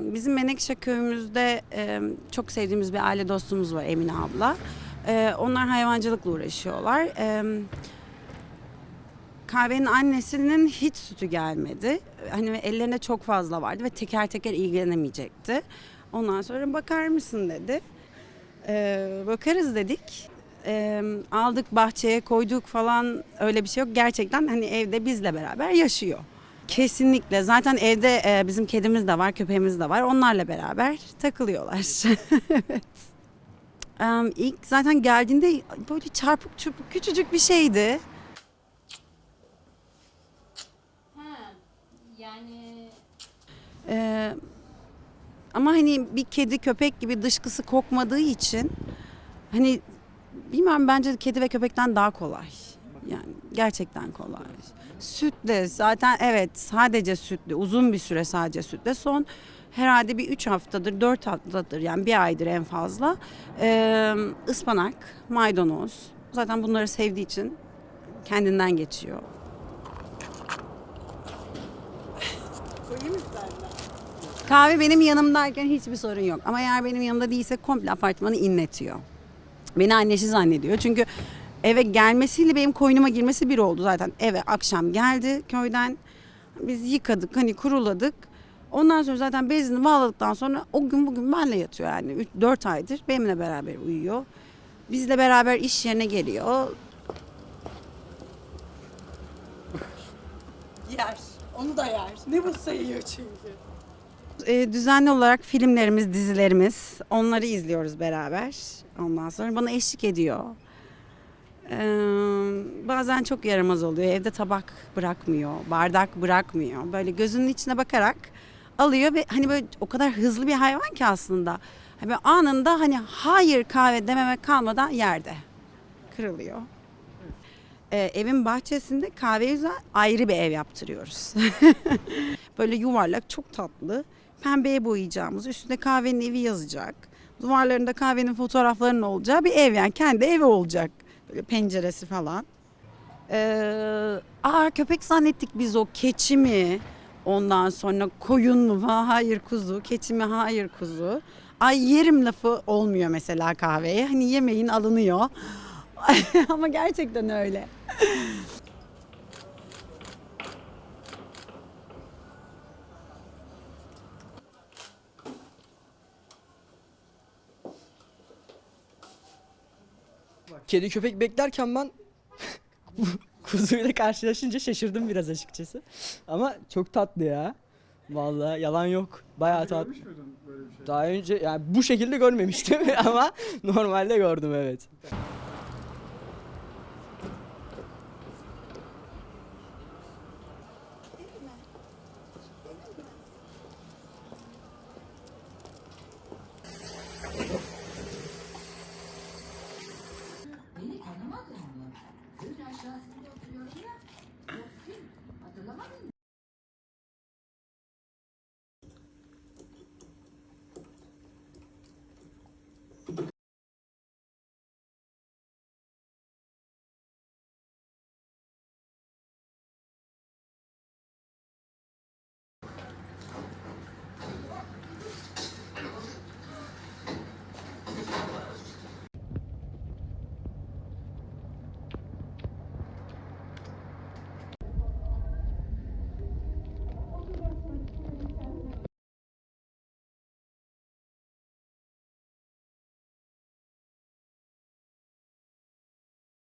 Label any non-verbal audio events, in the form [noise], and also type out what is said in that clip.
Bizim Menekşe köyümüzde e, çok sevdiğimiz bir aile dostumuz var Emine abla. E, onlar hayvancılıkla uğraşıyorlar. E, kahvenin annesinin hiç sütü gelmedi. Hani ellerinde çok fazla vardı ve teker teker ilgilenemeyecekti. Ondan sonra bakar mısın dedi. E, bakarız dedik. E, aldık bahçeye koyduk falan öyle bir şey yok. Gerçekten hani evde bizle beraber yaşıyor. Kesinlikle. Zaten evde e, bizim kedimiz de var, köpeğimiz de var. Onlarla beraber takılıyorlar. [laughs] evet. Em, ilk zaten geldiğinde böyle çarpık çırpık küçücük bir şeydi. Ha, yani Ee, ama hani bir kedi köpek gibi dışkısı kokmadığı için hani bilmem bence kedi ve köpekten daha kolay. Yani gerçekten kolay. Sütle zaten evet sadece sütle uzun bir süre sadece sütle son herhalde bir 3 haftadır 4 haftadır yani bir aydır en fazla ee, ıspanak maydanoz zaten bunları sevdiği için kendinden geçiyor. Kahve benim yanımdayken hiçbir sorun yok. Ama eğer benim yanımda değilse komple apartmanı inletiyor. Beni annesi zannediyor. Çünkü eve gelmesiyle benim koynuma girmesi bir oldu zaten. Eve akşam geldi köyden. Biz yıkadık hani kuruladık. Ondan sonra zaten bezini bağladıktan sonra o gün bugün benle yatıyor yani. 4 aydır benimle beraber uyuyor. Bizle beraber iş yerine geliyor. Yer. Onu da yer. Ne bulsa yiyor çünkü. E, düzenli olarak filmlerimiz, dizilerimiz onları izliyoruz beraber. Ondan sonra bana eşlik ediyor. Bazen çok yaramaz oluyor. Evde tabak bırakmıyor, bardak bırakmıyor. Böyle gözünün içine bakarak alıyor ve hani böyle o kadar hızlı bir hayvan ki aslında. Hani anında hani hayır kahve dememek kalmadan yerde kırılıyor. Ee, evin bahçesinde kahve yüzden ayrı bir ev yaptırıyoruz. [laughs] Böyle yuvarlak çok tatlı. Pembeye boyayacağımız üstünde kahvenin evi yazacak. Duvarlarında kahvenin fotoğraflarının olacağı bir ev yani kendi evi olacak. Penceresi falan. Ee, aa köpek zannettik biz o keçi mi? Ondan sonra koyun mu? Ha, hayır kuzu. Keçi mi? Hayır kuzu. Ay yerim lafı olmuyor mesela kahveye. Hani yemeğin alınıyor. [laughs] Ama gerçekten öyle. Kedi köpek beklerken ben [laughs] kuzuyla karşılaşınca şaşırdım biraz açıkçası. Ama çok tatlı ya. Vallahi yalan yok. Bayağı tatlı. Görmüş müydün böyle bir şey? Daha önce yani bu şekilde görmemiştim [laughs] ama normalde gördüm evet.